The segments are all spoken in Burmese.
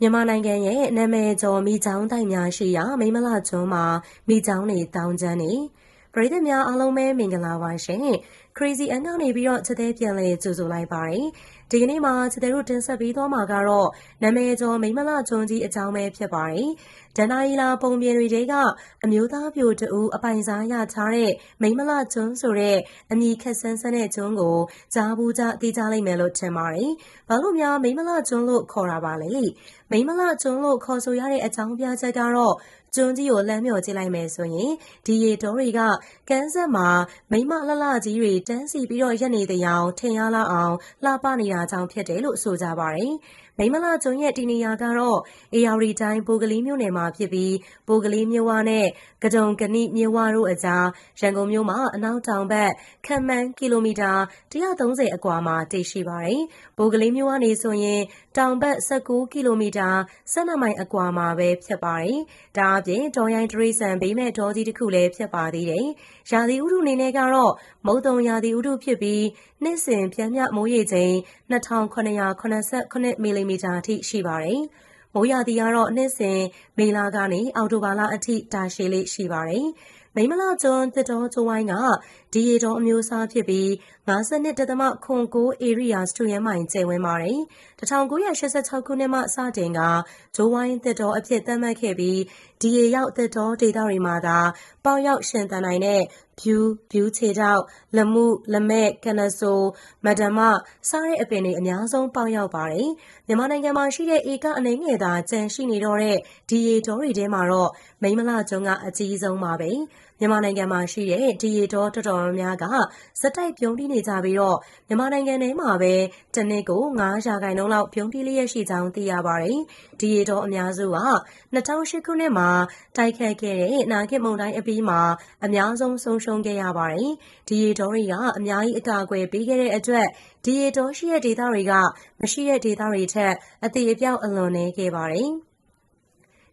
မြန်မာနိုင်ငံရဲ့နာမည်ကျော်မိချောင်းတိုက်များရှိရာမိမလကျွန်းမှာမိချောင်းတွေတောင်းကျမ်းနေပရိသတ်များအားလုံးပဲမင်္ဂလာပါရှင် Crazy အန်ကနေပြီးတော့ချက်သေးပြန်လဲကြိုဆိုလိုက်ပါတယ်ဒီကနေ့မှာချက်သေးတို့တင်ဆက်ပြီးသွားမှာကတော့နာမည်ကျော်မိမလကျွန်းကြီးအကြောင်းပဲဖြစ်ပါတယ်ဒန်နာရီလာပုံပြင်တွေကအမျိုးသားပြိုတူအပိုင်စားရထားတဲ့မိမလကျွန်းဆိုတဲ့အမည်ခက်ဆန်းဆန်းတဲ့ကျွန်းကိုကြားဘူးကြသိကြလိမ့်မယ်လို့ထင်ပါတယ်ဘာလို့များမိမလကျွန်းလို့ခေါ်တာပါလဲမိမလကျွန်းလို့ခေါ်ဆိုရတဲ့အကြောင်းပြချက်ကတော့ကျွန်းကြီးကိုလမ်းမြော်ကြည့်လိုက်မယ်ဆိုရင်ဒီရေတောတွေကကန်းဆက်မှာမိမလှလှကြီးတွေတန်းစီပြီးတော့ရက်နေတဲ့အောင်ထင်ရလောက်အောင်လှပနေတာကြောင့် ဖြစ်တယ်လို့ ဆိုကြပါတယ်။ မိမလာကျွန်းရဲ့တည်နေရာကတော့အေယာရီတိုင်းပိုကလေးမြို့နယ်မှာဖြစ်ပြီးပိုကလေးမြို့ဝနဲ့ကကြုံကနိမြို့ဝတို့အကြားရန်ကုန်မြို့မှာအနောက်တောင်ဘက်ခံမှန်းကီလိုမီတာ130အကွာမှာတည်ရှိပါတယ်။ပိုကလေးမြို့ကနေဆိုရင်တောင်ဘက်19ကီလိုမီတာ12မိုင်အကွာမှာပဲဖြစ်ပါတယ်။ဒါအပြင်တော်ရိုင်းတရိစံဘေးမဲ့ဒေါ်ကြီးတစ်ခုလည်းဖြစ်ပါသေးတယ်။ရာသီဥတုအနေနဲ့ကတော့မုတ်တုံရာသီဥတုဖြစ်ပြီးနှစ်စဉ်ပြန်မြမိုးရေချိန်2989မီလီမီတာအထိ ရှိပါတယ်။မိုးရာသီကတော့ နှစ်စဉ် မေလကနေ အောက်တိုဘာလအထိ တာရှည်လေးရှိပါတယ်။မိမလာကျွန်းတစ်တော်ကျိုးဝိုင်းက ဒီရီတော်အမျိုးအစားဖြစ်ပြီး52.09 area စတူရန်မိုင်ကျယ်ဝန်းပါတယ်1986ခုနှစ်မှစတင်ကဂျိုးဝိုင်းတစ်တော်အဖြစ်သတ်မှတ်ခဲ့ပြီးဒီရီရောက်တစ်တော်ဒေသတွေမှာသာပေါရောက်ရှင်သန်နိုင်တဲ့ဖြူဖြူခြေထောက်လမှုလမဲ့ကနဆိုမဒမစားတဲ့အပင်တွေအများဆုံးပေါရောက်ပါတယ်မြန်မာနိုင်ငံမှာရှိတဲ့ဧကအနှိမ့်ငယ်သာကျန်ရှိနေတော့တဲ့ဒီရီတော်တွေထဲမှာတော့မိမလာကျွန်းကအကြီးဆုံးပါပဲ မြန်မာနိုင်ငံမှာရှိတဲ့ ဒီရီတော်တော်တော်များများကစက်တိုက်ပြုံးတီးနေကြပြီးတော့ မြန်မာနိုင်ငံထဲမှာပဲ တနစ်ကို9ရာခိုင်နှုန်းလောက် ပြုံးတီးလျက်ရှိကြောင်း သိရပါတယ်။ဒီရီတော်အများစုက2008ခုနှစ်မှာ တိုက်ခတ်ခဲ့တဲ့ နာဂစ်မုန်တိုင်းအပြီးမှာ အများဆုံး ဆုံးရှုံးခဲ့ရပါတယ်။ဒီရီတော်တွေက အများကြီး အကာအကွယ်ပေးခဲ့တဲ့အတွက် ဒီရီတော်ရှိတဲ့ဒေသတွေက မရှိတဲ့ဒေသတွေထက် အသေးအပြောက် အလွန်နေခဲ့ပါတယ်။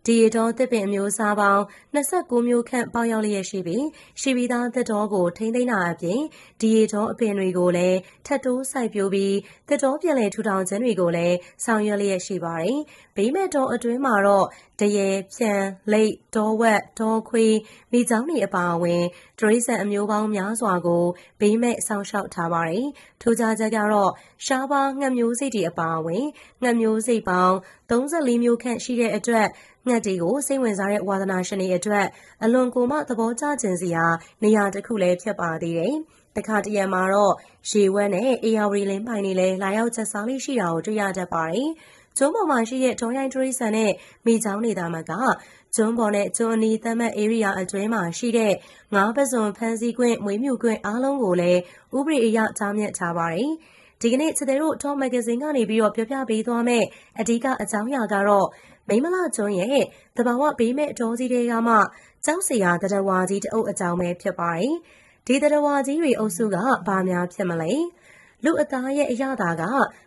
ဒီရီတော်သစ်ပင်အမျိုးအစားပေါင်း29မျိုးခန့်ပေါက်ရောက်လျက်ရှိပြီးရှိပြီးသားသစ်တော်ကိုထိမ့်သိမ်းတာအပြင်ဒီရီတော်အပင်တွေကိုလည်းထပ်တိုးစိုက်ပျိုးပြီးသစ်တော်ပြန်လည်ထူထောင်ခြင်းတွေကိုလည်းဆောင်ရွက်လျက်ရှိပါတယ်။ဗိမဲ့တော်အတွင်းမှာတော့တရေဖြန်လိတ်ဒေါ်ဝက်ဒေါ်ခွေးမိချောင်းတွေအပါအဝင်ဒရိစံအမျိုးပေါင်းများစွာကိုဗိမဲ့ဆောင်းလျှောက်ထားပါတယ်။ထူးခြားချက်ကတော့ရှားပါငှက်မျိုးစိတ်တွေအပါအဝင်ငှက်မျိုးစိတ်ပေါင်း34မျိုးခန့်ရှိတဲ့အတွက် ငှက်တွေကို စိတ်ဝင်စားတဲ့ ဝါသနာရှင်တွေအတွက် အလွန်ကိုမှ သဘောကျခြင်းစရာ နေရာတစ်ခုလည်း ဖြစ်ပါသေးတယ်။တခါတရံမှာတော့ ရေဝက်နဲ့အေယာဝရီလင်းပိုင်တွေလည်း လာရောက်ချက်စားလေးရှိတာကို တွေ့ရတတ်ပါတယ်။ကျွန်းပေါ်မှာရှိတဲ့ဒေါ်ရိုင်းဒရိဆန်နဲ့ မိချောင်းနေတာမက ကျွန်းပေါ်နဲ့ ကျွန်းအနီး သတ်မှတ် area အတွင်းမှာရှိတဲ့ ငါးပစွန်ဖန်စီခွင့် မွေးမြူခွင့် အားလုံးကိုလည်း ဥပဒေအရကြားမြတ်ထားပါတယ်။ဒီကနေ့ ချက်တို့ Top Magazine ကနေပြီးတော့ပြောပြပေးသွားမယ့် အဓိကအကြောင်းအရာကတော့ မိမလကျွန်းရဲ့တဘာဝဘေးမဲ့အတော်ကြီးတွေကမှကျောက်စရာတရဝါကြီးတအုပ်အကြောင်းပဲဖြစ်ပါတယ်။ဒီတရဝါကြီးတွေအုပ်စုကဘာများဖြစ်မလဲ။လူအသားရဲ့အရသာက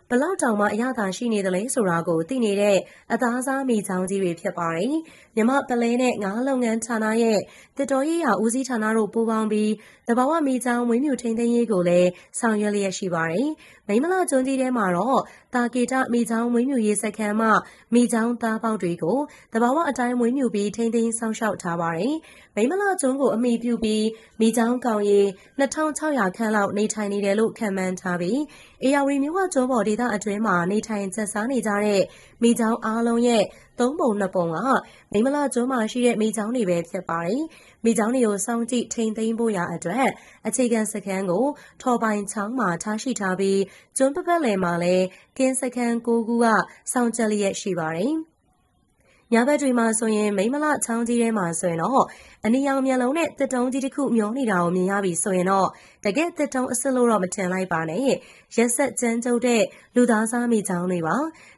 ဘလောက်တောင်မှ အရသာရှိနေတယ်လဲဆိုတာကို သိနေတဲ့ အသားစား မိချောင်းကြီးတွေ ဖြစ်ပါတယ်။မြမပလဲနဲ့ ငါးလုပ်ငန်းဌာနရဲ့တစ်တော်ရေးရာဦးစီးဌာနတို့ ပူးပေါင်းပြီးတဘာဝမိချောင်းဝင်းမြူထိန်သိမ်းရေးကိုလည်း ဆောင်ရွက်လျက်ရှိပါတယ်။မိမလာကျွန်းကြီးထဲမှာတော့တာကေတ မိချောင်းဝင်းမြူရေးစခန်းမှ မိချောင်းသားပေါက်တွေကိုတဘာဝအတိုင်းဝင်းမြူပြီး ထိန်သိမ်းဆောင်ရှောက်ထားပါတယ်။မိမလာကျွန်းကို အမိပြုပြီး မိချောင်းကောင်ရီ2600ခန့်လောက် နေထိုင်နေတယ်လို့ ခန့်မှန်းထားပြီးအေယာဝတီမြို့ကကျွန်းပေါ်ဒေသအတွင်းမှာ နေထိုင်ချက်စားနေကြတဲ့ မိချောင်းအားလုံးရဲ့ သုံးပုံနှစ်ပုံက မိမလာကျွန်းမှာရှိတဲ့ မိချောင်းတွေပဲ ဖြစ်ပါတယ်။မိချောင်းတွေကို စောင့်ကြည့်ထိန်သိမ်းဖို့ရာအတွက် အခြေခံစခန်းကို ထော်ပိုင်ချောင်းမှာ ထားရှိထားပြီး ကျွန်းပပတ်လယ်မှာလည်း ကင်းစခန်း ၉ ခုက စောင့်ကြလျက်ရှိပါတယ်။ ညဘက်တွေမှာဆိုရင် မိမလချောင်းကြီးထဲမှာဆိုရင်တော့ အနီရောင်မျက်လုံးနဲ့တစ်တုံးကြီးတစ်ခု မျောနေတာကို မြင်ရပြီဆိုရင်တော့ တကယ်တစ်တုံးအစ်စ်လို့တော့ မထင်လိုက်ပါနဲ့ ရက်ဆက်ကျန်းကျုပ်တဲ့ လူသားစားမိချောင်းတွေပါ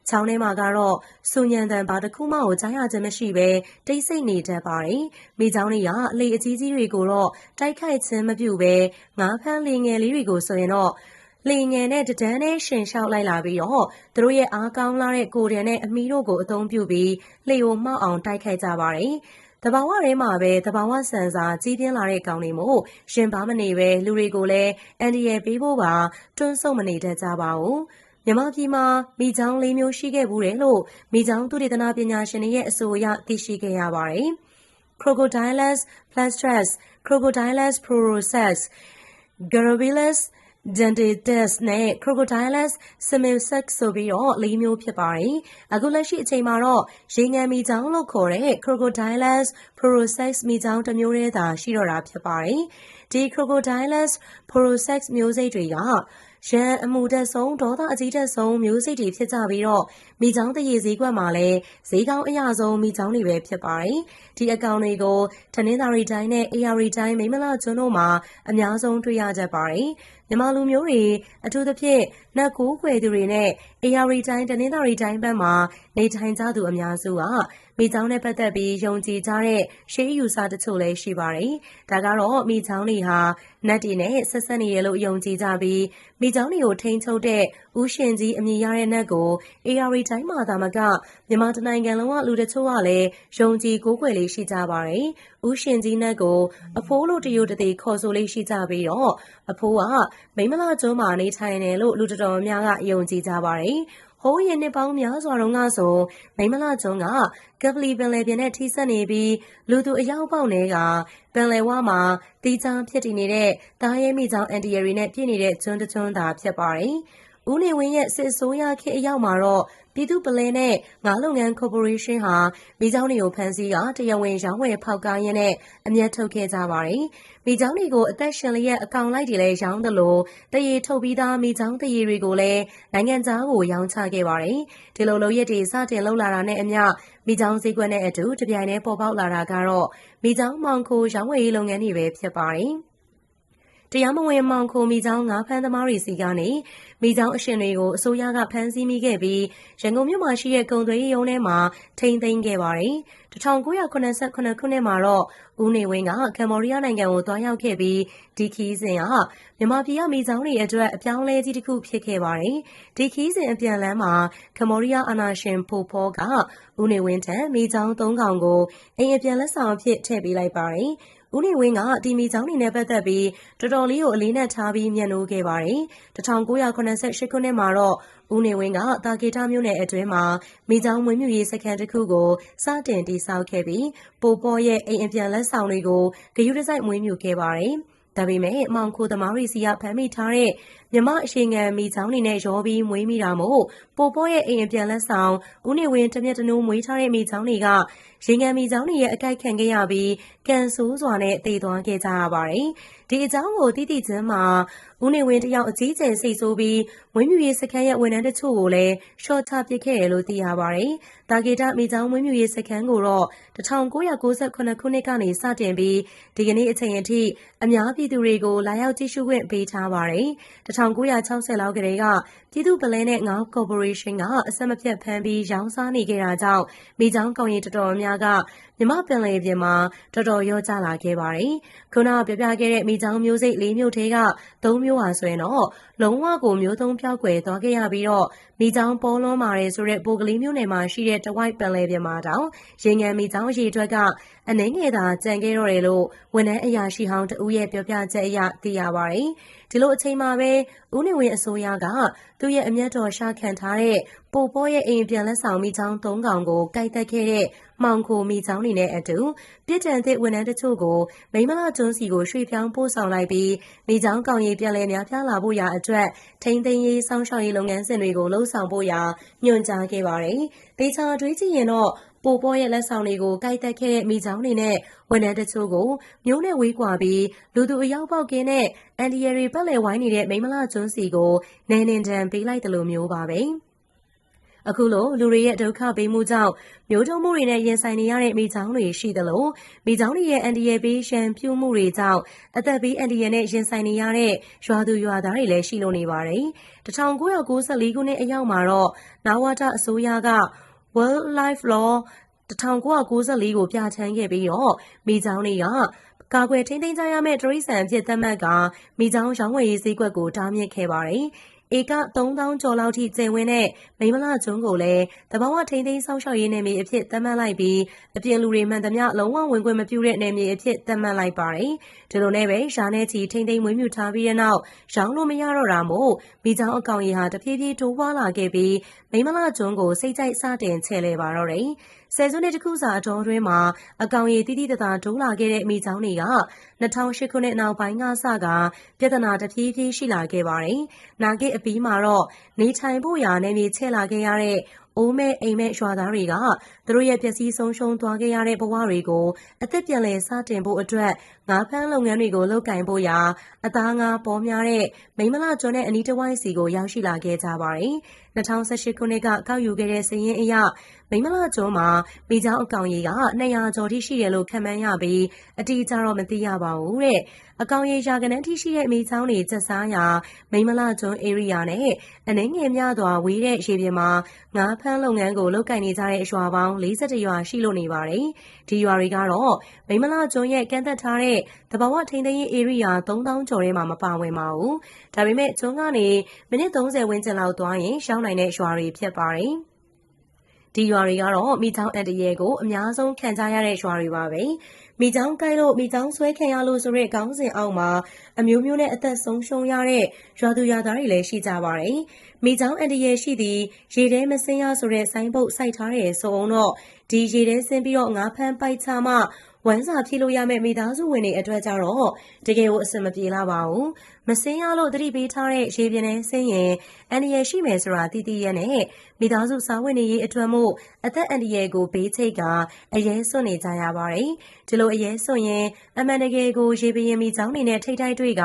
ချောင်းထဲမှာကတော့စူညံတန်ဘာတစ်ခုမှကို ကြားရခြင်းမရှိပဲတိတ်ဆိတ်နေတတ်ပါတယ် မိချောင်းတွေက အလေအကြီးကြီးတွေကိုတော့ တိုက်ခိုက်ခြင်းမပြုဘဲ ငါးဖမ်းလေငယ်လေးတွေကိုဆိုရင်တော့ လှေငယ်နဲ့တဒန်းနဲ့ရှင်လျှောက်လိုက်လာပြီးတော့ သူတို့ရဲ့အားကောင်းလာတဲ့ ကိုယ်တန်နဲ့ အမီတို့ကို အသုံးပြုပြီး လှေကိုမှောက်အောင် တိုက်ခိုက်ကြပါတယ်။တဘာဝထဲမှာပဲတဘာဝဆန်စာကြီးပြင်းလာတဲ့ကောင်တွေမို့ရှင်ပါမနေပဲလူတွေကိုလည်း အန်ဒီရယ်ပေးဖို့ပါ တွန်းဆုတ်မနေတတ်ကြပါဘူး။မြန်မာပြည်မှာမိချောင်း ၄ မျိုး ရှိခဲ့ဘူးတယ်လို့မိချောင်းသုတေသနပညာရှင်တွေရဲ့ အဆိုအရ သိရှိခဲ့ရပါတယ်။ Crocodylus plastrus, Crocodylus prorosus, Garrobillus dentatus နဲ့ Crocodylus semilsax ဆိုပြီးတော့ ၄ မျိုး ဖြစ်ပါတယ်။အခုလက်ရှိအချိန်မှာတော့ ရေငံမိချောင်းလို့ခေါ်တဲ့ Crocodylus prorosus မိချောင်း တစ်မျိုးတည်းသာ ရှိတော့တာ ဖြစ်ပါတယ်။ဒီ Crocodylus prorosus မျိုးစိတ်တွေက ရန်အမှုတက်ဆုံး ဒေါသအကြီးတက်ဆုံး မျိုးစိတ်တွေ ဖြစ်ကြပြီးတော့မိချောင်းတရေ ဈေးကွက်မှာလည်း ဈေးကောင်းအရဆုံးမိချောင်းတွေပဲ ဖြစ်ပါတယ်။ဒီအကောင်တွေကိုထနင်္သာရီတိုင်းနဲ့အေရီတိုင်း မိမလကျွန်းတို့မှာ အများဆုံး တွေ့ရတတ်ပါတယ်။ မြန်မာလူမျိုးတွေ အထူးသဖြင့် နတ်ကိုးခွေသူတွေနဲ့အေရီတိုင်း တနင်္သာရီတိုင်းဘက်မှာ နေထိုင်ကြသူ အများစုက မိချောင်းနဲ့ပတ်သက်ပြီး ယုံကြည်ကြတဲ့ ရှေးယူဆတချို့လည်း ရှိပါတယ်။ဒါကတော့ မိချောင်းတွေဟာ နတ်တွေနဲ့ ဆက်ဆက်နေရလို့ ယုံကြည်ကြပြီး မိချောင်းတွေကို ထိန်းချုပ်တဲ့ ဥရှင်ကြီး အမည်ရတဲ့နတ်ကိုအေရီတိုင်းမှာသာမက မြန်မာတနိုင်ငံလုံးက လူတချို့ကလည်း ယုံကြည်ကိုးကွယ်လေးရှိကြပါတယ်။ဥရှင်ကြီးနတ်ကို အဖိုးလို့ တရုတ်တသေးခေါ်ဆိုလေးရှိကြပြီးတော့ အဖိုးက မိမလာကျွန်းမှာ နေထိုင်တယ်လို့ လူတော်တော်များများက ယုံကြည်ကြပါတယ်။ဟိုးရင် နှစ်ပေါင်းများစွာတုန်းကဆို မိမလကျွန်းက ကပလီပင်လယ်ပြင်နဲ့ ထိစပ်နေပြီး လူသူအယောက်ပေါက်နေကပင်လယ်ဝမှာတီးချမ်းဖြစ်တည်နေတဲ့တားရဲမိချောင်း အန်တီယရီနဲ့ ပြည့်နေတဲ့ ကျွန်းတကျွန်းသာ ဖြစ်ပါတယ်။ ဦးနေဝင်းရဲ့ စစ်ဆိုးရခေအရောက်မှာတော့ ပြည်သူ့ပလဲနဲ့ ငါးလုပ်ငန်း ကော်ပိုရေးရှင်းဟာမိချောင်းတွေကို ဖမ်းဆီးကတရားဝင် ရောင်းဝယ်ဖောက်ကားရင်းနဲ့အမျက်ထုတ်ခဲ့ကြပါတယ်။မိချောင်းတွေကို အသက်ရှင်လျက် အကောင်လိုက်တွေလည်း ရောင်းတယ်လို့တရေထုတ်ပြီးသားမိချောင်းတရေတွေကိုလည်း နိုင်ငံခြားကို ရောင်းချခဲ့ပါတယ်။ဒီလိုလုပ်ရက်တွေ စတင်လှုပ်လာတာနဲ့အမျှမိချောင်းစည်းကွက်နဲ့အတူ တပြိုင်တည်း ပေါ်ပေါက်လာတာကတော့မိချောင်းမောင်ခို ရောင်းဝယ်ရေးလုပ်ငန်းတွေပဲ ဖြစ်ပါတယ်။ တရားမဝင်မှောင်ခိုမိချောင်းငါးဖမ်းသမားတွေစီကနေမိချောင်းအရှင်တွေကိုအစိုးရကဖမ်းဆီးမိခဲ့ပြီးရန်ကုန်မြို့မှာရှိတဲ့ကုံသွေးရုံးထဲမှာထိန်းသိမ်းခဲ့ပါတယ်။1989ခုနှစ်မှာတော့ဦးနေဝင်းကကမ္ဘောဒီးယားနိုင်ငံကိုတွားရောက်ခဲ့ပြီးဒီခီးစဉ်ကမြန်မာပြည်ကမိချောင်းတွေအတွက်အပြောင်းလဲကြီးတစ်ခုဖြစ်ခဲ့ပါတယ်။ဒီခီးစဉ်အပြန်လန်းမှာကမ္ဘောဒီးယားအာဏာရှင်ဖိုဖောကဦးနေဝင်းထံမိချောင်း၃កောင်ကိုအိမ်အပြန်လက်ဆောင်အဖြစ်ထည့်ပေးလိုက်ပါတယ်။ ဦးနေဝင်းက ဒီမိချောင်းတွေနဲ့ ပတ်သက်ပြီး တော်တော်လေးကို အလေးနက်ထားပြီးမျက်နှိုးခဲ့ပါတယ်။1988ခုနှစ်မှာတော့ ဦးနေဝင်းကတာကေတာမြို့နယ်အတွင်းမှာမိချောင်းမွေးမြူရေးစခန်းတစ်ခုကို စတင်တည်ဆောက်ခဲ့ပြီး ပိုပေါ်ရဲ့ အိမ်အပြန်လက်ဆောင်တွေကို ဂရုတစိုက် မွေးမြူခဲ့ပါတယ်။ဒါပေမဲ့မောင်ခိုသမားတွေစီက ဖမ်းမိထားတဲ့မြမအရှိငံမိချောင်းတွေနဲ့ရောပြီး မွေးမိတာမို့ ပိုပေါ်ရဲ့ အိမ်အပြန်လက်ဆောင် ဦးနေဝင်း တမျက်တနိုး မွေးထားတဲ့ မိချောင်းတွေက ရေငံမိချောင်းတွေရဲ့ အကြိုက်ခံခဲ့ရပြီးကန်ဆိုးစွာနဲ့တည်သွားခဲ့ကြရပါတယ်။ဒီအကြောင်းကိုတိတိကျမ်းမှာ ဦးနေဝင်းတယောက် အကြီးကျယ် စိတ်ဆိုးပြီး မွေးမြူရေးစခန်းရဲ့ ဝန်ထမ်းတချို့ကိုလည်းရှော့ချပစ်ခဲ့တယ်လို့ သိရပါတယ်။တာဂေတာမိချောင်းမွေးမြူရေးစခန်းကိုတော့1998ခုနှစ်ကနေ စတင်ပြီး ဒီကနေ့အချိန်အထိ အများပြည်သူတွေကို လာရောက်ကြည့်ရှုခွင့်ပေးထားပါတယ်။1960လောက်ကတည်းက ပြည်သူ့ပလဲနဲ့ငေါကော်ပိုရေးရှင်းက အဆက်မပြတ်ဖမ်းပြီး ရောင်းစားနေခဲ့တာကြောင့် မိချောင်းကောင်ရီတော်တော်များကမြမပင်လယ်ပြင်မှာ တော်တော်ရောကျလာခဲ့ပါတယ်။ခုနက ပြပြခဲ့တဲ့ မိချောင်းမျိုးစိတ် ၄ မျိုးထဲက ၃ မျိုးဟာဆိုရင်တော့ လုံးဝကို မျိုးသုံးပြောက်ွယ်သွားခဲ့ရပြီးတော့ မိချောင်းပေါ်လွန်းမာတယ်ဆိုတဲ့ပိုကလေးမျိုးနယ်မှာရှိတဲ့ တဝိုက်ပင်လယ်ပြင်မှာတောင် ရေငန်မိချောင်းရေထွက်က အနှင်းငယ်သာကြံခဲ့တော့တယ်လို့ ဝန်ထမ်းအရာရှိဟောင်းတဦးရဲ့ ပြောပြချက်အရ သိရပါတယ်။ ဒီလိုအချိန်မှာပဲ ဦးနေဝင်းအစိုးရက သူ့ရဲ့အမျက်တော်ရှာခံထားတဲ့ ပိုပေါ်ရဲ့ အိမ်ပြန်လက်ဆောင်မိချောင်း၃កောင်ကိုကြိုက်တက်ခဲ့တဲ့ မှောင်ခိုမိချောင်းတွေနဲ့အတူ ပြစ်ဒဏ်သစ်ဝန်ထမ်းတချို့ကို မိမလာကျွန်းစီကို ရွှေ့ပြောင်းပို့ဆောင်လိုက်ပြီးမိချောင်းကောင်ရီပြန်လည်များပြားလာဖို့ရာအတွက် ထိန်းသိမ်းရေး စောင့်ရှောက်ရေး လုပ်ငန်းစဉ်တွေကိုလှုံ့ဆော်ဖို့ရာ ညွှန်ကြားခဲ့ပါတယ်။ဒေချာတွေးကြည့်ရင်တော့ ပိုပေါ်ရဲ့လက်ဆောင်တွေကို ကိုက်တက်ခဲ့တဲ့ မိချောင်းတွေနဲ့ ဝန်ထမ်းတချို့ကိုမျိုးနဲ့ဝေးကွာပြီး လူသူအယောက်ပေါက်ကင်းတဲ့ အန်ဒီယရီပတ်လည်ဝိုင်းနေတဲ့ မိမလာကျွန်းစီကိုနဲနင်တန်ပေးလိုက်တယ်လို့မျိုးပါပဲ။အခုလို လူတွေရဲ့ ဒုက္ခပေးမှုကြောင့် မျိုးတုံးမှုတွေနဲ့ ရင်ဆိုင်နေရတဲ့ မိချောင်းတွေရှိသလို မိချောင်းတွေရဲ့ အန်ဒီယယ်ပေးရှံပြူမှုတွေကြောင့် အသက်ဘေးအန်ဒီယယ်နဲ့ ရင်ဆိုင်နေရတဲ့ ရွာသူရွာသားတွေလည်း ရှိလို့နေပါတယ်။1994ခုနှစ်အရောက်မှာတော့နာဝတာအစိုးရက Wildlife Law 1994ကို ပြဋ္ဌာန်းခဲ့ပြီးတော့ မိချောင်းတွေက ကာကွယ်ထိန်းသိမ်းကြရမယ့်တရိษံအဖြစ် သတ်မှတ်ကမိချောင်းရောင်းဝယ်ရေးဈေးကွက်ကို တားမြစ်ခဲ့ပါတယ်။ ဧက3000ကျော်လောက်ထိကျယ်ဝန်းတဲ့မိမလကျွန်းကိုလည်းတဘာဝထိန်းသိမ်းစောင့်ရှောက်ရေးနယ်မြေအဖြစ်သတ်မှတ်လိုက်ပြီးအပြင်လူတွေမှန်သမျှလုံးဝဝင်ခွင့်မပြုတဲ့နယ်မြေအဖြစ်သတ်မှတ်လိုက်ပါတယ်။ဒီလိုနဲ့ပဲရှားနေချီထိန်းသိမ်းမွေးမြူထားပြီးတဲ့နောက်ရောင်းလို့မရတော့တာမို့မိချောင်းအကောင်ရေဟာတဖြည်းဖြည်းတိုးပွားလာခဲ့ပြီးမိမလကျွန်းကိုစိတ်ကြိုက်စတင်ချဲ့လဲပါတော့တယ်။ ဆယ်စုနှစ်တစ်ခုစာ အတော်တွင်းမှာ အကောင်ရေတိတိတသာ တိုးလာခဲ့တဲ့မိချောင်းတွေက2008ခုနှစ် နောက်ပိုင်းကစကပြဿနာ တဖြည်းဖြည်း ရှိလာခဲ့ပါတယ်။နာဂစ်အပီးမှာတော့ နေထိုင်ဖို့ရာနေမြေချဲ့လာခဲ့ရတဲ့ အိုးမဲ့အိမ်မဲ့ ရွာသားတွေက သူတို့ရဲ့ ပျက်စီးဆုံးရှုံးသွားခဲ့ရတဲ့ ဘဝတွေကို အသက်ပြန်လည် စတင်ဖို့အတွက် ငါးဖမ်းလုပ်ငန်းတွေကို လုပ်ကင်ဖို့ရာ အသားငါးပေါ်များတဲ့ မိမလကျွန်းနဲ့ အနီးတစ်ဝိုက်စီကို ရောက်ရှိလာခဲ့ကြပါတယ်။2018ခုနှစ်က ကောက်ယူခဲ့တဲ့စည်ရင်းအရ မိမလကျွန်းမှာမိချောင်းအကောင်ရေက200ကျော်ထိ ရှိတယ်လို့ ခန့်မှန်းရပြီး အတိအကျတော့ မသိရပါဘူးတဲ့ အကောင်ရေ ရာကနန်းထိရှိတဲ့မိချောင်းတွေ ကျဆားရာ မိမလကျွန်း area နဲ့ အနှင်းငယ်များစွာဝေးတဲ့ ရေပြင်မှာ ငါးဖမ်းလုပ်ငန်းကို လုပ်ကင်နေကြတဲ့ ရွာပေါင်း41ရွာ ရှိလို့နေပါတယ်။ဒီရွာတွေကတော့ မိမလကျွန်းရဲ့ ကန့်သက်ထားတဲ့တဘာဝထိန်းသိမ်းရေး area 3000ကျော်ထဲမှာ မပါဝင်ပါဘူး။ဒါပေမဲ့ ကျွန်းကနေ မိနစ်30ဝန်းကျင်လောက်သွားရင်ရှောင်းနိုင်တဲ့ရွာတွေဖြစ်ပါတယ်။ဒီရွာတွေကတော့မိချောင်းအန်တရဲကိုအများဆုံးခံကြရတဲ့ရွာတွေပါပဲမိချောင်းကိုက်လို့မိချောင်းဆွဲခံရလို့ဆိုတဲ့ခေါင်းစဉ်အောက်မှာအမျိုးမျိုးနဲ့အသက်ဆုံးရှုံးရတဲ့ရွာသူရွာသားတွေလည်းရှိကြပါတယ်မိချောင်းအန်တရဲရှိသည်ရေထဲမစင်းရဆိုတဲ့ဆိုင်းပုတ်စိုက်ထားတဲ့ဆိုအောင်တော့ဒီရေထဲဆင်းပြီးတော့ငါးဖမ်းပိုက်ချမှဝမ်းစာဖြည့်လို့ရမယ့်မိသားစုဝင်တွေအတွက်ကြတော့တကယ်ကိုအဆင်မပြေလာပါဘူး မစင်းရလို့တတိပေးထားတဲ့ရေပြင်ထဲဆင်းရင်အန်ဒီရဲရှိမယ်ဆိုတာသိသိရဲ့နဲ့မိသားစုစားဝတ်နေရေးအတွက်မို့အသက်အန်ဒီရဲကိုဘေးချိတ်ကအရေးစွန့်နေကြရပါတယ်ဒီလိုအရေးစွန့်ရင်အမှန်တကယ်ကိုရေပရင်မိချောင်းနေနဲ့ထိတ်ထိုက်တွေ့က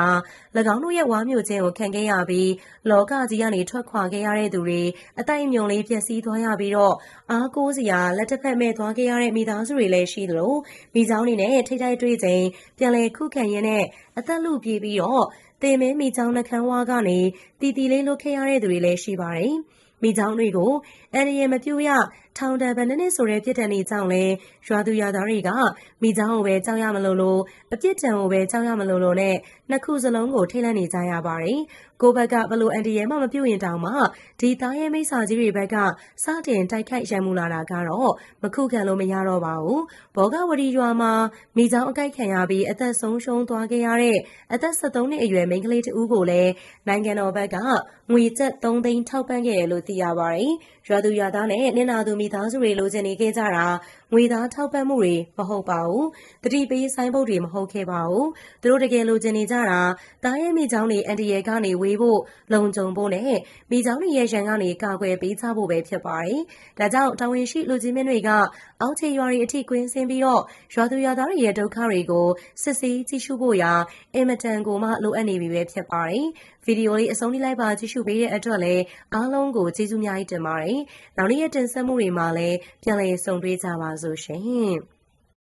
၎င်းတို့ရဲ့ဝါမျိုးခြင်းကိုခံခဲ့ရပြီးလောကကြီးကနေထွက်ခွာခဲ့ရတဲ့သူတွေအတိုင်မြုံလေးပျက်စီးသွားရပြီးတော့အားကိုးစရာလက်တစ်ဖက်မဲ့သွားခဲ့ရတဲ့မိသားစုတွေလည်းရှိသလိုမိချောင်းနေနဲ့ထိတ်ထိုက်တွေ့ချိန်ပြန်လည်ခုခံရင်းနဲ့အသက်လူပြေးပြီးတော့တင်မင်းမိချောင်းနှခမ်းဝါကနေတီတီလေးလွတ်ခဲ့ရတဲ့သူတွေလည်းရှိပါတယ်မိချောင်းတွေကိုအန်ရီမပြူရ ထောင်တန်ဗနနစ်ဆိုတဲ့ ပြစ်ဒဏ်တွေကြောင့်လဲရွာသူရွာသားတွေက မိချောင်းကိုပဲ ကြောက်ရမလို့လို့အပြစ်ဒဏ်ကိုပဲ ကြောက်ရမလို့လို့နဲ့ နှစ်ခုစလုံးကို ထိတ်လန့်နေကြရပါတယ် ကိုဘက်ကဘလို့အန်တီရဲမှ မပြုတ်ရင်တောင်မှ ဒီသားရဲမိစ္ဆာကြီးတွေဘက်က စတင်တိုက်ခိုက် ရန်မူလာတာကတော့ မခုခံလို့ မရတော့ပါဘူး ဘောဂဝတီရွာမှာ မိချောင်းအကိုက်ခံရပြီး အသက်ဆုံးရှုံးသွားခဲ့ရတဲ့ အသက်73နှစ်အရွယ် မိန်းကလေးတဦးကိုလည်း နိုင်ငံတော်ဘက်က ငွေကျပ်3သိန်း ထောက်ပံ့ခဲ့တယ်လို့ သိရပါတယ် ရွာသူရွာသားနဲ့နင်နာသူမိသားစုတွေ လိုချင်နေခဲ့ကြတာငွေသားထောက်ပံ့မှုတွေမဟုတ်ပါဘူးတတိပေးဆိုင်ပုတ်တွေ မဟုတ်ခဲ့ပါဘူး သူတို့ တကယ်လိုချင်နေကြတာတားရဲ့မိချောင်းတွေ အန်တီရဲကနေဝေးဖို့ လုံခြုံဖို့နဲ့ မိချောင်းတွေရဲ့ ရန်ကနေ ကာကွယ်ပေးချဖို့ပဲ ဖြစ်ပါတယ် ဒါကြောင့် တာဝန်ရှိ လူကြီးမင်းတွေက အောက်ခြေရွာတွေအထိ ကွင်းဆင်းပြီးတော့ ရွာသူရွာသားတွေရဲ့ ဒုက္ခတွေကို စစ်ဆေးကြည့်ရှုဖို့ရာ အင်မတန်ကိုမှ လိုအပ်နေပြီပဲ ဖြစ်ပါတယ်ဗီဒီယိုလေး အဆုံးထိလိုက်ပါ ကြည့်ရှုပေးတဲ့အတွက်လည်း အားလုံးကို ကျေးဇူးများကြီးတင်ပါတယ် နောက်နေ့ရဲ့တင်ဆက်မှုတွေမှာလည်း ပြန်လည်ဆုံတွေ့ကြပါစို့ရှင်